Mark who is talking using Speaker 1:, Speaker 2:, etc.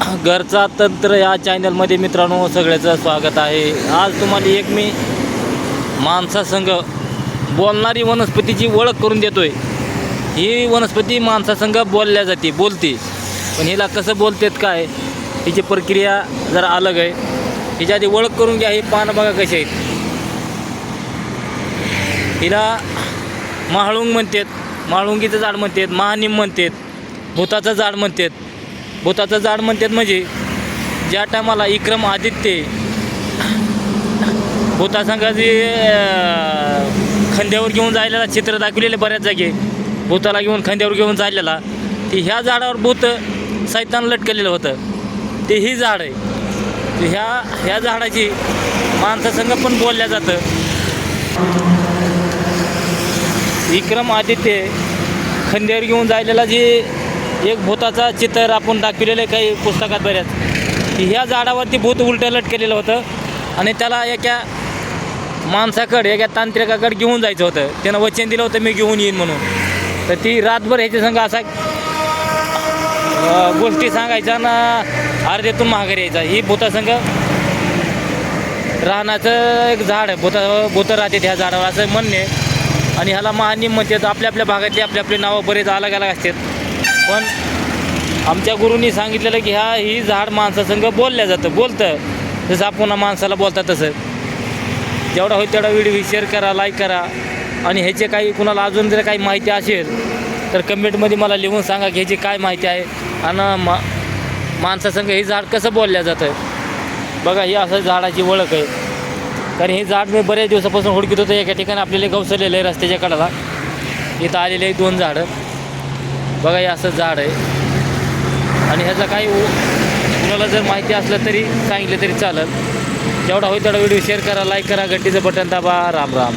Speaker 1: घरचा तंत्र या चॅनलमध्ये मित्रांनो सगळ्याचं स्वागत आहे. आज तुम्हाला एक मी माणसासंघ बोलणारी वनस्पतीची ओळख करून देतोय. ही वनस्पती माणसासंग बोलल्या जाते बोलते. पण हिला कसं बोलतेत काय हिची प्रक्रिया जरा अलग आहे. हिच्या आधी ओळख करून घ्या ही पानं बघा कशी आहेत. हिला महाळुंग म्हणतात माळुंगीचं झाड म्हणतात महानिम म्हणतात भूताचं झाड म्हणतात. भूताचं झाड म्हणतात म्हणजे ज्या टायमाला इक्रम आदित्य भूतासंघाची खांद्यावर घेऊन जायला चित्र दाखवलेले बऱ्याच जागी. भूताला घेऊन खांद्यावर घेऊन जायलेला. ते ह्या झाडावर भूत सैतान लटकलेलं होतं. ते ही झाड आहे. ह्या ह्या झाडाची माणसासंग पण बोलल्या जातं. विक्रम आदित्य खंद्यावर घेऊन जायलेला जे एक भूताचा चित्र आपण दाखविलेलं आहे काही पुस्तकात बऱ्याच. की ह्या झाडावरती भूत उलटं लटकेलेलं होतं आणि त्याला एका माणसाकडे एका तांत्रिकाकडे घेऊन जायचं होतं. त्यानं वचन दिलं होतं मी घेऊन येईन म्हणून. तर ती रातभर ह्याच्या संग असा गोष्टी सांगायच्या ना अर्ध्यातून महागारी यायचा. ही भूतासंघ राहण्याचं एक झाड आहे. भूता भूतं राहते ह्या झाडावर असं म्हणणे. आहे. आणि ह्याला महानिम म्हणतात आपल्या आपल्या भागातली आपली आपली नावं बरेच अलग अलग असतात. पण आमच्या गुरुंनी सांगितलेलं की हा ही झाड माणसासंग बोलल्या जातं बोलतं. जसं आपण माणसाला बोलतात तसं. जेवढा होईल तेवढा व्हिडिओ शेअर करा लाईक करा. आणि ह्याचे काही कुणाला अजून जर काही माहिती असेल तर कमेंटमध्ये मला लिहून सांगा की ह्याची काय माहिती आहे. आणि मा माणसासंग हे झाड कसं बोलल्या जातं. बघा ही असं झाडाची ओळख आहे. कारण हे झाड मी बऱ्याच दिवसापासून हुडकीत होतं. एका ठिकाणी आपल्याला गवसलेलं आहे रस्त्याच्या कडाला. इथं आलेले आहे दोन झाडं. बघा हे असं झाड आहे. आणि ह्याचा काही कुणाला जर माहिती असलं तरी सांगितलं तरी चालेल. जेवढा होईल तेवढा व्हिडिओ शेअर करा लाईक करा घंटीचं बटन दाबा. राम राम.